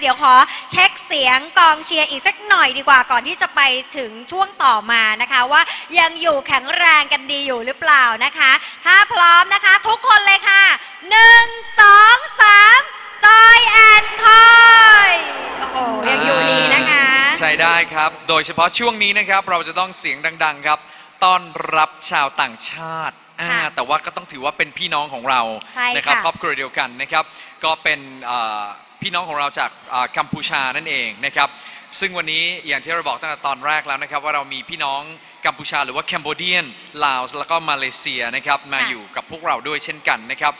เดี๋ยวขอเช็คเสียงกองเชียร์อีกสักหน่อยดีกว่าก่อนที่จะไปถึงช่วงต่อมานะคะ ว่ายังอยู่แข็งแรงกันดีอยู่หรือเปล่านะคะ ถ้าพร้อมนะคะ ทุกคนเลยค่ะหนึ่งสองสามจอยแอนคอยโอ้โหยังอยู่ดีนะคะ ใช่ได้ครับ โดยเฉพาะช่วงนี้นะครับ เราจะต้องเสียงดัง ๆ ครับ ต้อนรับชาวต่างชาติอ่าค่ะแต่ว่าก็ต้องถือว่าเป็นพี่น้องของเราใช่นะครับค่ะครอบครัวเดียวกันนะครับ ก็เป็นเอ่อ พี่น้องของเราจากเอ่อกัมพูชานั่นเองนะครับซึ่งวันนี้อย่างที่เราบอกตั้งแต่ตอนแรกแล้วนะครับ ว่าเรามีพี่น้องกัมพูชาหรือว่าแคนเบเดียนลาวแล้วก็มาเลเซียนะครับมาค่ะอยู่กับพวกเราด้วยเช่นกันนะครับ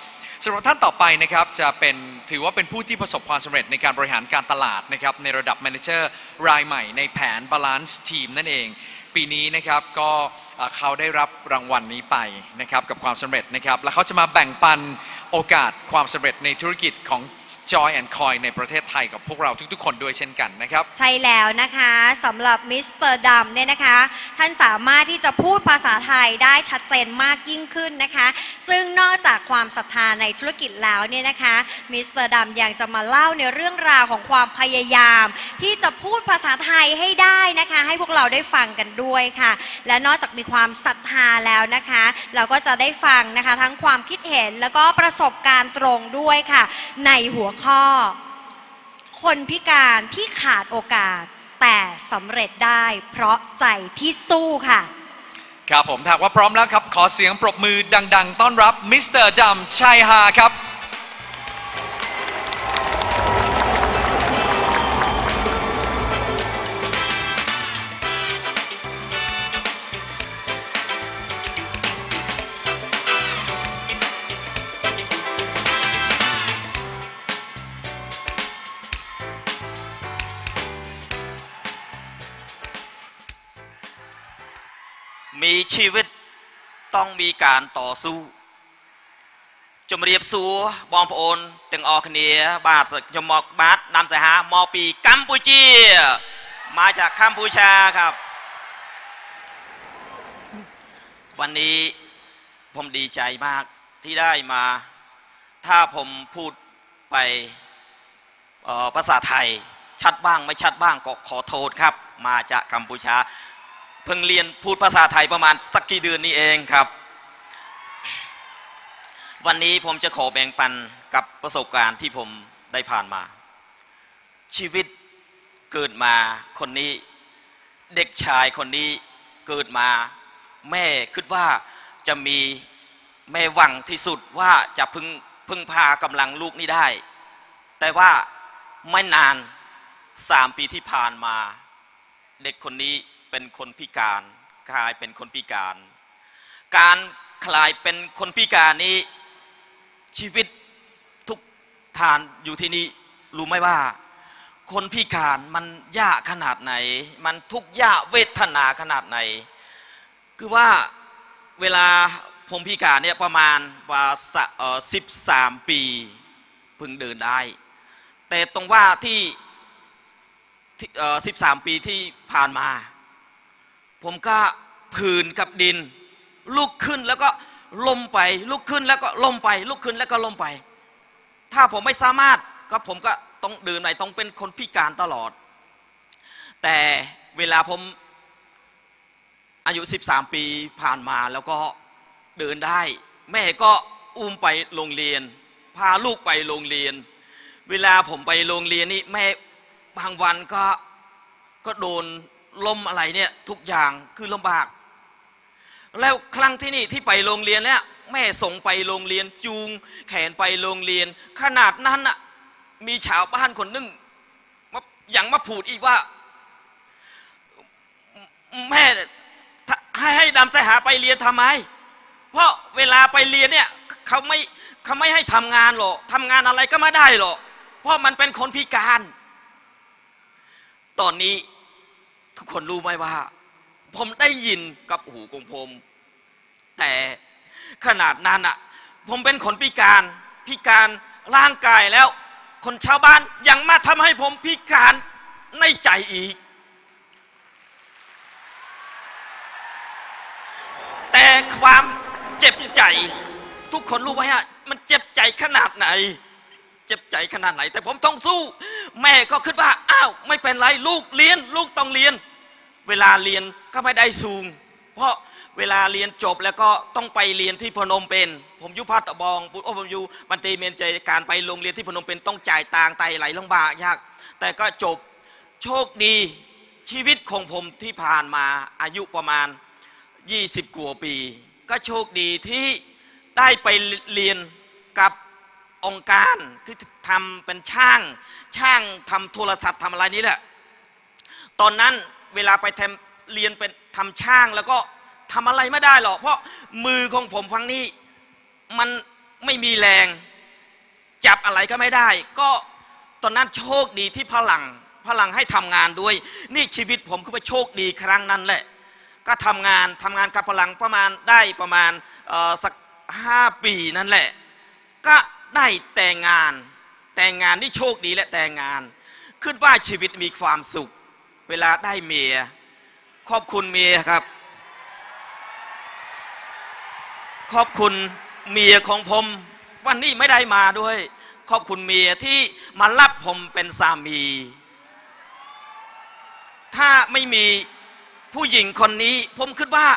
สำหรับท่านต่อไปนะครับจะเป็นถือว่าเป็นผู้ที่ประสบความสำเร็จในการบริหารการตลาดนะครับในระดับ m ม n เจอร์รายใหม่ในแผน Balance Team นั่นเอง ปีนี้นะครับก็เอ่อเขาได้รับรางวัลนี้ไปนะครับกับความสำเร็จนะครับ และเขาจะมาแบ่งปันโอกาสความสำเร็จในธุรกิจของ Joy and Coin ในประเทศไทยกับพวกเราทุกๆ คนด้วยเช่นกันนะครับ ใช่แล้วนะคะสำหรับมิสเตอร์ดัมเนี่ยนะคะ ท่านสามารถที่จะพูดภาษาไทยได้ชัดเจนมากยิ่งขึ้นนะคะ ซึ่งนอกจากความศรัทธาในธุรกิจแล้วเนี่ยนะคะมิสเตอร์ดัมยังจะมาเล่าในเรื่องราวของความพยายาม ที่จะพูดภาษาไทยให้ได้นะคะ ให้พวกเราได้ฟังกันด้วยค่ะ และนอกจากมีความศรัทธาแล้วนะคะ เราก็จะได้ฟังนะคะทั้งความคิดเห็นแล้วก็ประสบการณ์ตรงด้วยค่ะ ในหัวข้อ คนพิการที่ขาดโอกาสแต่สำเร็จได้เพราะใจที่สู้ค่ะ ครับผมถ้าว่าพร้อมแล้วครับ ขอเสียงปรบมือดัง ๆ ต้อนรับมิสเตอร์ดัมชัยฮาครับ ชีวิตต้องมีการต่อสู้จมเรียบสัวบองพโอนตึงอคเนียบาทยมมอกบาทนำสหามอปีกัมพูชีมาจากกัมพูชาครับ วันนี้ผมดีใจมากที่ได้มา ถ้าผมพูดไปภาษาไทย ชัดบ้างไม่ชัดบ้างก็ขอโทษครับ มาจากกัมพูชา เพิ่งเรียนพูดภาษาไทยประมาณสักกี่เดือนนี้เองครับ วันนี้ผมจะขอแบ่งปันกับประสบการณ์ที่ผมได้ผ่านมา ชีวิตเกิดมาคนนี้เด็กชายคนนี้เกิดมาแม่คิดว่าจะมีแม่หวังที่สุดว่าจะพึ่งพึ่งพากำลังลูกนี้ได้ แต่ว่าไม่นานสามปีที่ผ่านมา เด็กคนนี้ เป็นคนพิการกลายเป็นคนพิการ การคลายเป็นคนพิการนี้ชีวิตทุกทานอยู่ที่นี่รู้ไหมว่า คนพิการมันยากขนาดไหน มันทุกยากเวทนาขนาดไหน คือว่าเวลาผมพิการเนี่ยประมาณว่าสิบสามปีพิ่งเดินได้ แต่ตรงว่าที่สิบสามปีที่ผ่านมา ผมก็ผืนกับดิน ลุกขึ้นแล้วก็ล้มไป ลุกขึ้นแล้วก็ล้มไป ลุกขึ้นแล้วก็ล้มไป ถ้าผมไม่สามารถก็ผมก็ต้องเดินไปต้องเป็นคนพิการตลอด แต่เวลาผมอายุ 13 ปีผ่านมาแล้วก็เดินได้ แม่ก็อุ้มไปโรงเรียน พาลูกไปโรงเรียน เวลาผมไปโรงเรียนนี่แม่บางวันก็ก็โดน ลมอะไรเนี่ยทุกอย่างคือลำบาก แล้วครั้งที่นี่ที่ไปโรงเรียนเนี่ยแม่ส่งไปโรงเรียนจูง แขนไปโรงเรียน ขนาดนั้นอะมีชาวบ้านคนหนึงมาอย่างมาพูดอีกว่า แม่ให้ให้ดำสายหาไปเรียนทำไม เพราะเวลาไปเรียนเนี่ยเขาไม่เขาไม่ให้ทำงานหรอกทำงานอะไรก็ไม่ได้หรอกเพราะมันเป็นคนพิการ ตอนนี้ ทุกคนรู้ไหมว่า ผมได้ยินกับหูของผม แต่ขนาดนั้นอะผมเป็นคนพิการพิการร่างกายแล้ว คนชาวบ้านยังมาทำให้ผมพิการในใจอีก แต่ความเจ็บใจ ทุกคนรู้ไหมฮะมันเจ็บใจขนาดไหน จ็บใจขนาดไหน แต่ผมต้องสู้ แม่ก็คิดว่าอ้าวไม่เป็นไรลูกเรียน ลูกต้องเรียน เวลาเรียนก็ไม่ได้สูง เพราะเวลาเรียนจบแล้วก็ต้องไปเรียนที่พนมเปญผมอยู่พัตะบองปุโอ้ผมอยู่บันตีเมนเจการไปโรงเรียนที่พนมเปญต้องจ่ายตังไตไหลลำบากยาก แต่ก็จบโชคดีชีวิตของผมที่ผ่านมาอายุประมาณ 20กว่าปี ก็โชคดีที่ได้ไปเรียนกับ องค์การที่ทำเป็นช่าง ช่างทำโทรศัพท์ทำอะไรนี้แหละ ตอนนั้นเวลาไปทำเรียนเป็นทำช่างแล้วก็ทำอะไรไม่ได้หรอก เพราะมือของผมฟังนี้มันไม่มีแรง จับอะไรก็ไม่ได้ ก็ตอนนั้นโชคดีที่พลังพลังให้ทำงานด้วย นี่ชีวิตผมคือว่าโชคดีครั้งนั้นแหละ ก็ทำงานทำงานกับพลังประมาณได้ประมาณสักห้าปีนั่นแหละ ก็ ได้แต่งงาน แต่งงานนี่โชคดีและแต่งงานคิดว่าชีวิตมีความสุข เวลาได้เมียขอบคุณเมียครับ ขอบคุณเมียของผม วันนี้ไม่ได้มาด้วย ขอบคุณเมียที่มารับผมเป็นสามี ถ้าไม่มีผู้หญิงคนนี้ ผมคิดว่า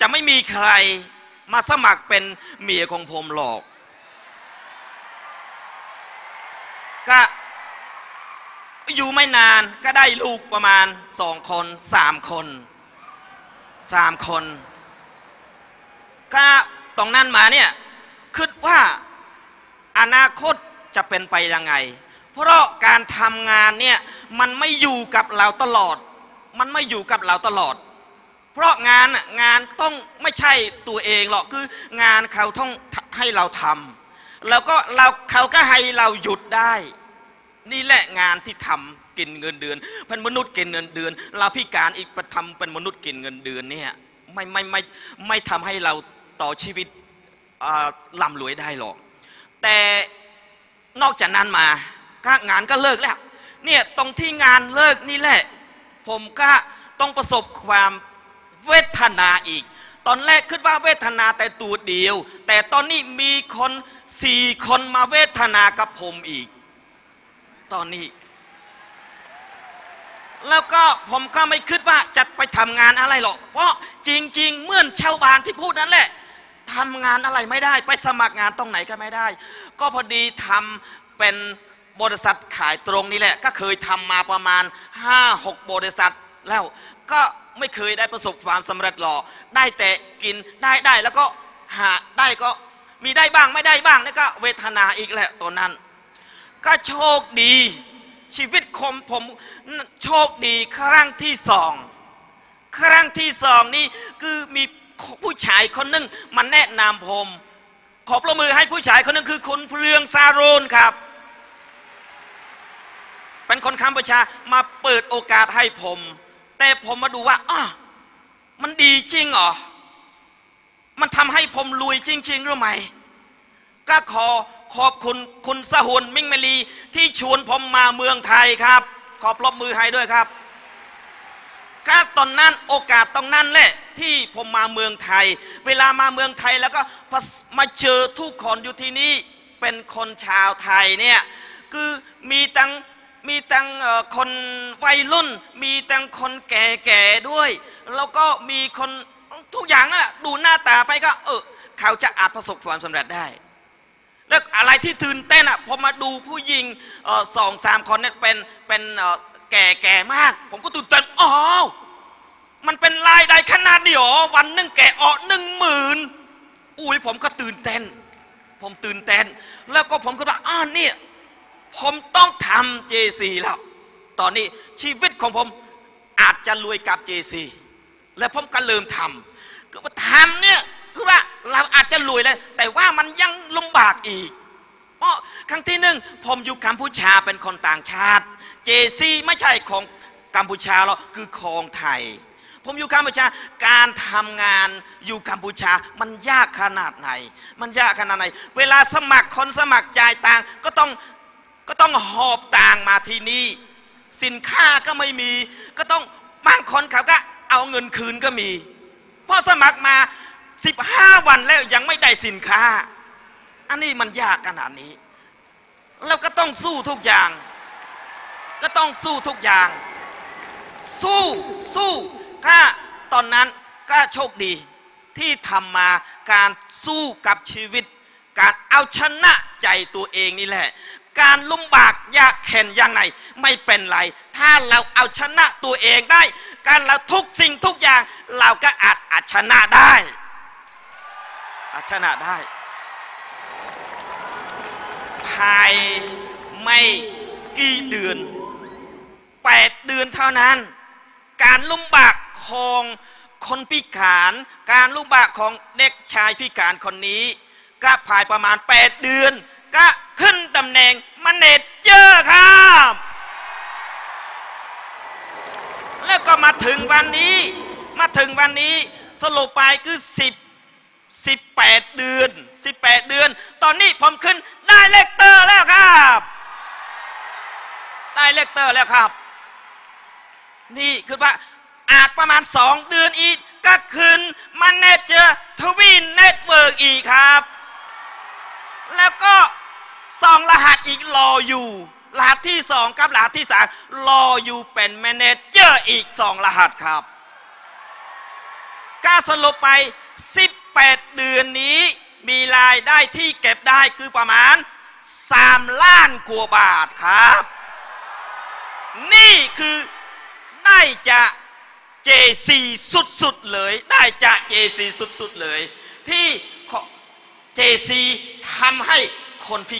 จะไม่มีใครมาสมัครเป็นเมียของผมหรอก ก็ อยู่ไม่นานก็ได้ลูกประมาณสองคนสามคนสามคน ก็ตรงนั้นมาเนี่ยคิดว่าอนาคตจะเป็นไปยังไง เพราะการทำงานเนี่ยมันไม่อยู่กับเราตลอด มันไม่อยู่กับเราตลอด เพราะงานงานต้องไม่ใช่ตัวเองหรอกคืองานเขาต้องให้เราทำแล้วก็เราเขาก็ให้เราหยุดได้ นี่แหละงานที่ทำกินเงินเดือนเป็นมนุษย์กินเงินเดือนเราพิการอีกประทำเป็นมนุษย์กินเงินเดือนเนี่ยไม่ไม่ไม่ไม่ทำให้เราต่อชีวิตอ่าร่ำรวยได้หรอก แต่นอกจากนั้นมาก็งานก็เลิกแล้วเนี่ยตรงที่งานเลิกนี่แหละ ผมก็ต้องประสบความเวทนาอีก ตอนแรกคิดว่าเวทนาแต่ตัวเดียว แต่ตอนนี้มีคนสี่คนมาเวทนากับผมอีก ตอนนี้ แล้วก็ผมก็ไม่คิดว่าจะไปทำงานอะไรหรอก เพราะจริง ๆเมื่อนชาวบ้านที่พูดนั่นแหละทำงานอะไรไม่ได้ ไปสมัครงานตรงไหนก็ไม่ได้ ก็พอดีทำเป็นบริษัทขายตรงนี่แหละ ก็เคยทำมาประมาณ 5-6 บริษัทแล้วก็ไม่เคยได้ประสบความสำเร็จหรอก ได้แต่กินได้ได้แล้วก็หาได้ก็มีได้บ้างไม่ได้บ้างแล้วก็เวทนาอีกแหละตัวนั้น ก็โชคดี ชีวิตคมผมโชคดีครั้งที่สอง ครั้งที่สองนี่คือมีผู้ชายคนหนึ่งมาแนะนำผม ขอประมือให้ผู้ชายคนนึงคือคุณเพลืองซาโรนครับ เป็นคนคัมพูชามาเปิดโอกาสให้ผม แต่ผมมาดูว่าอ้ามันดีจริงเหรอ มันทำให้ผมรวยจริง ๆ หรือไม่ ก็ขอ ขอบคุณคุณสหุนมิ่งเมลีที่ชวนผมมาเมืองไทยครับ ขอปรบมือให้ด้วยครับก็ตอนนั้นโอกาสตรงนั้นแหละที่ผมมาเมืองไทย เวลามาเมืองไทยแล้วก็มาเจอทุกคนอยู่ที่นี่เป็นคนชาวไทยเนี่ยคือมีตั้งมีตั้งคนวัยรุ่น มีตั้งคนแก่ๆด้วย แล้วก็มีคนทุกอย่างนั่นแหละดูหน้าตาไปก็เออเขาจะอาจประสบความสำเร็จได้ แล้วอะไรที่ตื่นเต้นอะพอมาดูผู้หญิงสองสามคนเนี่ยเป็นเป็นแก่แก่มาก ผมก็ตื่นเต้นอ๋อมันเป็นรายได้ขนาดนี้หรอวันหนึ่งแก่ออหนึ่งหมื่นอุ้ยผมก็ตื่นเต้น ผมตื่นเต้น แล้วก็ผมก็ว่าอ้าเนี่ยผมต้องทำเจซีแล้ว ตอนนี้ชีวิตของผมอาจจะรวยกับเจซีแล้วผมก็เริ่มทำก็ว่าทำเนี่ย คือว่าเราอาจจะรวยเลย แต่ว่ามันยังลำบากอีก เพราะครั้งที่หนึ่งผมอยู่กัมพูชาเป็นคนต่างชาติ เจซีไม่ใช่ของกัมพูชาหรอกคือของไทย ผมอยู่กัมพูชาการทำงานอยู่กัมพูชามันยากขนาดไหน มันยากขนาดไหน เวลาสมัครคนสมัครจ่ายตังก็ต้องก็ต้องหอบตังมาที่นี่ สินค้าก็ไม่มี ก็ต้องบางคนเขาก็เอาเงินคืนก็มีพอสมัครมา 15 วันแล้วยังไม่ได้สินค้า อันนี้มันยากขนาดนี้ แล้วก็ต้องสู้ทุกอย่าง ก็ต้องสู้ทุกอย่าง สู้สู้ก็ตอนนั้นก็โชคดีที่ทำมาการสู้กับชีวิต การเอาชนะใจตัวเองนี่แหละ การลำบากยากเข็นยังไงไม่เป็นไร ถ้าเราเอาชนะตัวเองได้ การเราทุกสิ่งทุกอย่าง เราก็อาจอาจชนะได้ อาชนะได้ภายไม่กี่เดือนแปดเดือนเท่านั้น การลุ่มบากของคนพิการ การลุ่มบากของเด็กชายพิการคนนี้ ก็ภายประมาณ8เดือน ก็ขึ้นตำแหน่งมาเนจเจอร์ครับแล้วก็มาถึงวันนี้ มาถึงวันนี้สรุปไปคือ10 18 เดือน 18 เดือน ตอนนี้ผมขึ้นได้เลกเตอร์แล้วครับ ได้เลกเตอร์แล้วครับ นี่คือว่าอาจประมาณ 2 เดือนอีก ก็ขึ้นมันเนเจอร์ทวินเน็ตเวิร์กอีกครับ แล้วก็สองรหัสอีกรออยู่ รหัสที่สองกับรหัสที่สามรออยู่เป็นแมเนเจอร์อีกสองรหัสครับก็สรุปไป 8 เดือนนี้มีรายได้ที่เก็บได้คือประมาณ 3 ล้านกว่าบาทครับ นี่คือได้จะเจซีสุดๆเลย ได้จะเจซีสุดๆเลย ที่เจซีทำให้คนพิ